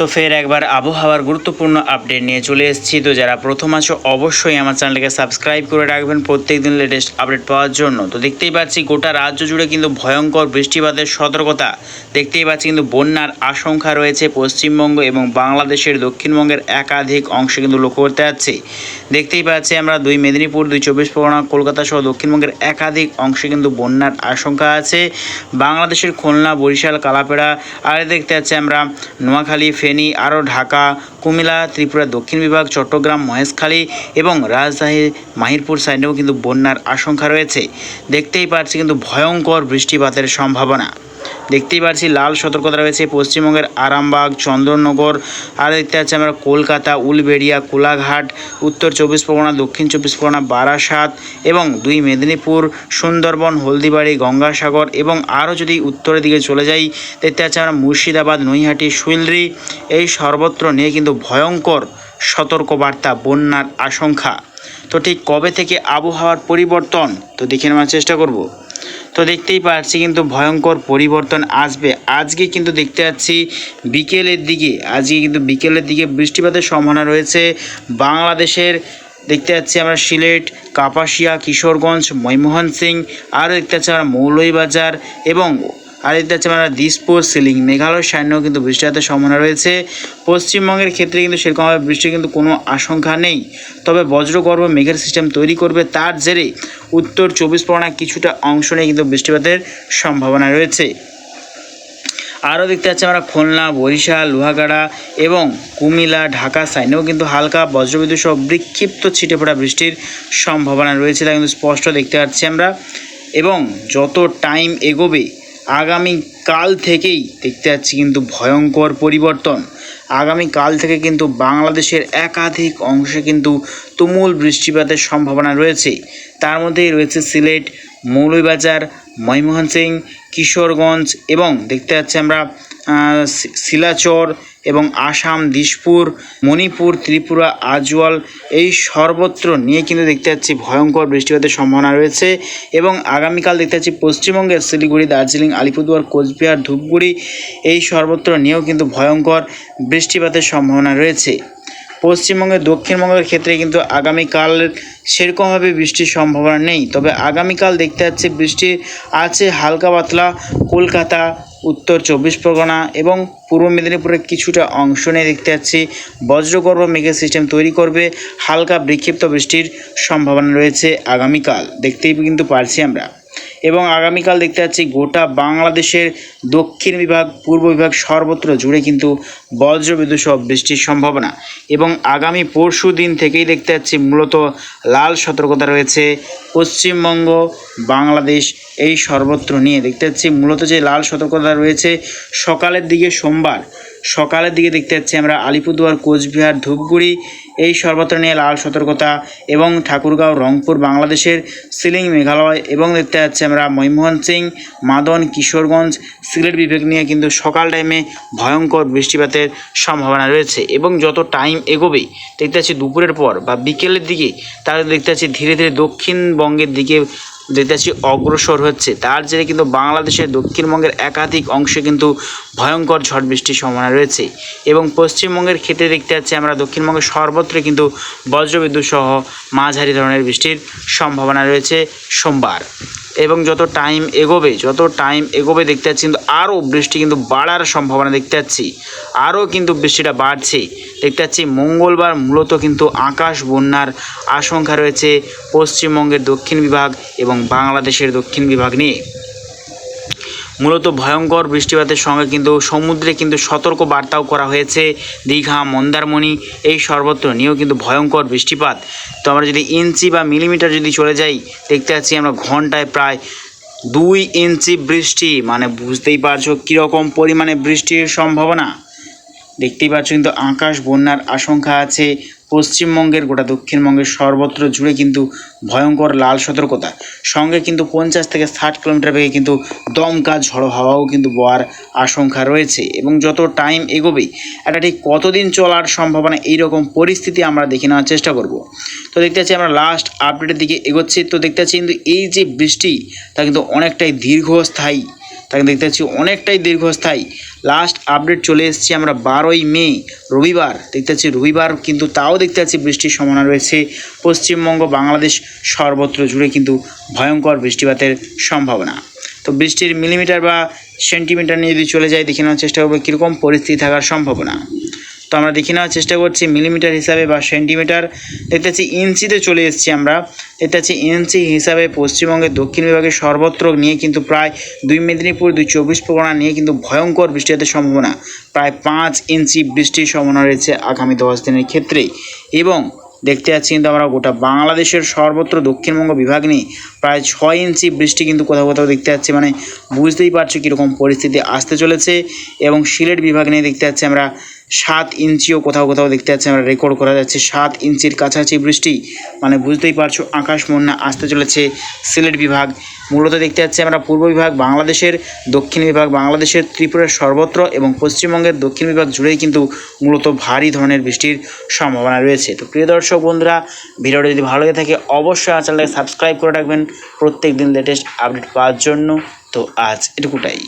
তো ফের একবার আবহাওয়ার গুরুত্বপূর্ণ আপডেট নিয়ে চলে এসেছি। তো যারা প্রথম আছো, অবশ্যই আমার চ্যানেলকে সাবস্ক্রাইব করে রাখবেন প্রত্যেকদিন লেটেস্ট আপডেট পাওয়ার জন্য। তো দেখতেই পাচ্ছি গোটা রাজ্য জুড়ে কিন্তু ভয়ঙ্কর বৃষ্টিপাতের সতর্কতা। দেখতেই পাচ্ছি কিন্তু বন্যার আশঙ্কা রয়েছে পশ্চিমবঙ্গ এবং বাংলাদেশের দক্ষিণবঙ্গের একাধিক অংশে কিন্তু লক্ষ্য করতে যাচ্ছে। দেখতেই পাচ্ছি আমরা দুই মেদিনীপুর, দুই চব্বিশ পরগনা, কলকাতা সহ দক্ষিণবঙ্গের একাধিক অংশে কিন্তু বন্যার আশঙ্কা আছে। বাংলাদেশের খুলনা, বরিশাল, কালাপেড়া, আর দেখতে পাচ্ছি আমরা নোয়াখালী ফেনী আরও ঢাকা কুমিল্লা, ত্রিপুরা দক্ষিণ বিভাগ, চট্টগ্রাম, মহেশখালী এবং রাজশাহী, মাহিরপুর সাইডেও কিন্তু বন্যার আশঙ্কা রয়েছে। দেখতেই পাচ্ছি কিন্তু ভয়ঙ্কর বৃষ্টিপাতের সম্ভাবনা। দেখতেই পাচ্ছি লাল সতর্কতা রয়েছে পশ্চিমবঙ্গের আরামবাগ চন্দননগর আর দেখতে পাচ্ছি আমরা কলকাতা, উলবেড়িয়া, কোলাঘাট, উত্তর চব্বিশ পরগনা, দক্ষিণ চব্বিশ পরগনা, বারাসাত এবং দুই মেদিনীপুর, সুন্দরবন, হলদিবাড়ি, গঙ্গাসাগর এবং আরও যদি উত্তরের দিকে চলে যাই, দেখতে পাচ্ছি আমরা মুর্শিদাবাদ, নৈহাটি, সুইলরি। এই সর্বত্র নিয়ে কিন্তু ভয়ঙ্কর সতর্কবার্তা, বন্যার আশঙ্কা। তো ঠিক কবে থেকে আবহাওয়ার পরিবর্তন? তো দেখে নেওয়ার চেষ্টা করব। তো দেখতেই পাচ্ছি কিন্তু ভয়ঙ্কর পরিবর্তন আসবে। আজকে কিন্তু দেখতে পাচ্ছি বিকেলের দিকে, আজকে কিন্তু বিকেলের দিকে বৃষ্টিপাতের সম্ভাবনা রয়েছে। বাংলাদেশের দেখতে পাচ্ছি আমরা সিলেট, কাপাসিয়া, কিশোরগঞ্জ ময়মোহন সিং আরও দেখতে পাচ্ছি আমরা মৌলভীবাজার এবং আর দেখতে পাচ্ছি আমরা দিসপুর সিলিং। মেঘালয় সাইনেও কিন্তু বৃষ্টিপাতের সম্ভাবনা রয়েছে। পশ্চিমবঙ্গের ক্ষেত্রে কিন্তু সেরকমভাবে বৃষ্টির কিন্তু কোনো আশঙ্কা নেই। তবে বজ্রগর্ভ মেঘের সিস্টেম তৈরি করবে তার জেরে উত্তর চব্বিশ পরগনা কিছুটা অংশ নিয়ে কিন্তু বৃষ্টিপাতের সম্ভাবনা রয়েছে। আরও দেখতে পাচ্ছি আমরা খুলনা, বরিশাল, লোহাগাড়া এবং কুমিল্লা, ঢাকা সাইনেও কিন্তু হালকা বজ্রবিদ্যুৎ সহ বিক্ষিপ্ত ছিটে পড়া বৃষ্টির সম্ভাবনা রয়েছে তা কিন্তু স্পষ্ট দেখতে পাচ্ছি আমরা। এবং যত টাইম এগোবে আগামী কাল থেকেই দেখতে পাচ্ছি কিন্তু ভয়ঙ্কর পরিবর্তন। আগামী কাল থেকে কিন্তু বাংলাদেশের একাধিক অংশে কিন্তু তুমুল বৃষ্টিপাতের সম্ভাবনা রয়েছে। তার মধ্যেই রয়েছে সিলেট, মৌলভীবাজার ময়মোহন সিং কিশোরগঞ্জ এবং দেখতে পাচ্ছি আমরা শিলাচর এবং আসাম দিশপুর মণিপুর, ত্রিপুরা, আজওয়াল এই সর্বত্র নিয়ে কিন্তু দেখতে পাচ্ছি ভয়ঙ্কর বৃষ্টিপাতের সম্ভাবনা রয়েছে এবং আগামীকাল দেখতে পাচ্ছি পশ্চিমবঙ্গের শিলিগুড়ি, দার্জিলিং, আলিপুরদুয়ার, কোচবিহার, ধূপগুড়ি এই সর্বত্র নিয়েও কিন্তু ভয়ঙ্কর বৃষ্টিপাতের সম্ভাবনা রয়েছে। পশ্চিমবঙ্গের দক্ষিণবঙ্গের ক্ষেত্রে কিন্তু আগামীকাল সেরকমভাবে বৃষ্টির সম্ভাবনা নেই। তবে আগামীকাল দেখতে যাচ্ছে বৃষ্টি আছে হালকা পাতলা, কলকাতা উত্তর চব্বিশ পরগনা এবং পূর্ব মেদিনীপুরের কিছুটা অংশ নিয়ে দেখতে পাচ্ছি বজ্রগর্ভ মেঘের সিস্টেম তৈরি করবে। হালকা বিক্ষিপ্ত বৃষ্টির সম্ভাবনা রয়েছে আগামীকাল। দেখতেই কিন্তু পারছি আমরা। এবং আগামীকাল দেখতে পাচ্ছি গোটা বাংলাদেশের দক্ষিণ বিভাগ, পূর্ব বিভাগ সর্বত্র জুড়ে কিন্তু বজ্রবিদ্যুৎ সহ বৃষ্টির সম্ভাবনা। এবং আগামী পরশু দিন থেকেই দেখতে পাচ্ছি মূলত লাল সতর্কতা রয়েছে পশ্চিমবঙ্গ, বাংলাদেশ এই সর্বত্র নিয়ে। দেখতে পাচ্ছি মূলত যে লাল সতর্কতা রয়েছে, সকালের দিকে সোমবার সকালের দিকে দেখতে পাচ্ছি আমরা আলিপুরদুয়ার, কোচবিহার, ধূপগুড়ি, এই সর্বত্র নিয়ে লাল সতর্কতা এবং ঠাকুরগাঁও, রংপুর, বাংলাদেশের সিলিং মেঘালয় এবং দেখতে পাচ্ছি আমরা ময়মোহন সিং মাদন, কিশোরগঞ্জ, সিলেট বিভাগ নিয়ে কিন্তু সকাল টাইমে ভয়ঙ্কর বৃষ্টিপাতের সম্ভাবনা রয়েছে এবং যত টাইম এগোবে দেখতে পাচ্ছি দুপুরের পর বা বিকেলের দিকে, তাহলে দেখতে পাচ্ছি ধীরে ধীরে দক্ষিণবঙ্গের দিকে পাচ্ছি অগ্রসর হচ্ছে, তার জেরে কিন্তু বাংলাদেশের দক্ষিণবঙ্গের একাধিক অংশে কিন্তু ভয়ঙ্কর ঝড় বৃষ্টির সম্ভাবনা রয়েছে। এবং পশ্চিমবঙ্গের ক্ষেত্রে দেখতে পাচ্ছি আমরা দক্ষিণবঙ্গের সর্বত্র কিন্তু বজ্রবিদ্যুৎ সহ মাঝারি ধরনের বৃষ্টির সম্ভাবনা রয়েছে সোমবার। এবং যত টাইম এগোবে, যত টাইম এগোবে দেখতে পাচ্ছি কিন্তু আরও বৃষ্টি কিন্তু বাড়ার সম্ভাবনা দেখতে পাচ্ছি। আরও কিন্তু বৃষ্টিটা বাড়ছে। দেখতে পাচ্ছি মঙ্গলবার মূলত কিন্তু আকাশ বন্যার আশঙ্কা রয়েছে পশ্চিমবঙ্গের দক্ষিণ বিভাগ এবং বাংলাদেশের দক্ষিণ বিভাগ নিয়ে। মূলত ভয়ঙ্কর বৃষ্টিপাতের সঙ্গে কিন্তু সমুদ্রে কিন্তু সতর্ক বার্তাও করা হয়েছে, দীঘা, মন্দারমণি, এই সর্বত্র নিয়েও কিন্তু ভয়ঙ্কর বৃষ্টিপাত। তো আমরা যদি ইঞ্চি বা মিলিমিটার যদি চলে যাই, দেখতে পাচ্ছি আমরা ঘন্টায় প্রায় দুই ইঞ্চি বৃষ্টি। মানে বুঝতেই পারছ কীরকম পরিমাণে বৃষ্টির সম্ভাবনা? দেখতেই পাচ্ছ কিন্তু আকাশ, বন্যার আশঙ্কা আছে। পশ্চিমবঙ্গের গোটা দক্ষিণবঙ্গের সর্বত্র জুড়ে কিন্তু ভয়ঙ্কর লাল সতর্কতা। সঙ্গে কিন্তু পঞ্চাশ থেকে ষাট কিলোমিটার বেগে কিন্তু দমকা ঝড়ো হাওয়াও কিন্তু বওয়ার আশঙ্কা রয়েছে। এবং যত টাইম এগোবে এটা ঠিক কতদিন চলার সম্ভাবনা এইরকম পরিস্থিতি আমরা দেখে নেওয়ার চেষ্টা করব। তো দেখতে পাচ্ছি আমরা লাস্ট আপডেটের দিকে এগোচ্ছি। তো দেখতে পাচ্ছি কিন্তু এই যে বৃষ্টি, তা কিন্তু অনেকটাই দীর্ঘস্থায়ী। তাকে দেখতে পাচ্ছি অনেকটাই দীর্ঘস্থায়ী। লাস্ট আপডেট চলে এসেছি, আমরা বারোই মে, রবিবার দেখতে পাচ্ছি, রবিবার কিন্তু তাও দেখতে পাচ্ছি বৃষ্টির সম্ভাবনা রয়েছে। পশ্চিমবঙ্গ, বাংলাদেশ সর্বত্র জুড়ে কিন্তু ভয়ঙ্কর বৃষ্টিপাতের সম্ভাবনা। তো বৃষ্টির মিলিমিটার বা সেন্টিমিটার নিয়ে যদি চলে যাই, দেখে নেওয়ার চেষ্টা করব, কীরকম পরিস্থিতি থাকার সম্ভাবনা। তো আমরা দেখে নেওয়ার চেষ্টা করছি মিলিমিটার হিসাবে বা সেন্টিমিটার। দেখতে পাচ্ছি ইঞ্চিতে চলে এসেছি আমরা। দেখতে পাচ্ছি ইঞ্চি হিসাবে পশ্চিমবঙ্গের দক্ষিণ বিভাগের সর্বত্র নিয়ে কিন্তু প্রায় দুই মেদিনীপুর, দুই চব্বিশ পরগনা নিয়ে কিন্তু ভয়ঙ্কর বৃষ্টি হতে সম্ভাবনা। প্রায় পাঁচ ইঞ্চি বৃষ্টির সম্ভাবনা রয়েছে আগামী দশ দিনের ক্ষেত্রে। এবং দেখতে পাচ্ছি কিন্তু আমরা গোটা বাংলাদেশের সর্বত্র দক্ষিণবঙ্গ বিভাগ নিয়ে প্রায় ছয় ইঞ্চি বৃষ্টি কিন্তু কোথাও কোথাও দেখতে পাচ্ছি। মানে বুঝতেই পারছি কীরকম পরিস্থিতি আসতে চলেছে। এবং সিলেট বিভাগ নিয়ে দেখতে পাচ্ছি আমরা সাত ইঞ্চিও কোথাও কোথাও দেখতে পাচ্ছি আমরা রেকর্ড করা যাচ্ছে। সাত ইঞ্চির কাছাকাছি বৃষ্টি মানে বুঝতেই পারছ, আকাশ বন্যা আসতে চলেছে সিলেট বিভাগ। মূলত দেখতে পাচ্ছি আমরা পূর্ব বিভাগ, বাংলাদেশের দক্ষিণ বিভাগ, বাংলাদেশের ত্রিপুরার সর্বত্র এবং পশ্চিমবঙ্গের দক্ষিণ বিভাগ জুড়েই কিন্তু মূলত ভারী ধরনের বৃষ্টির সম্ভাবনা রয়েছে। তো প্রিয় দর্শক বন্ধুরা, ভিডিওটা যদি ভালো লেগে থাকে, অবশ্যই আমার চ্যানেলটাকে সাবস্ক্রাইব করে রাখবেন। প্রত্যেক দিন লেটেস্ট আপডেট পাওয়ার জন্য। তো আজ এটুকুটাই।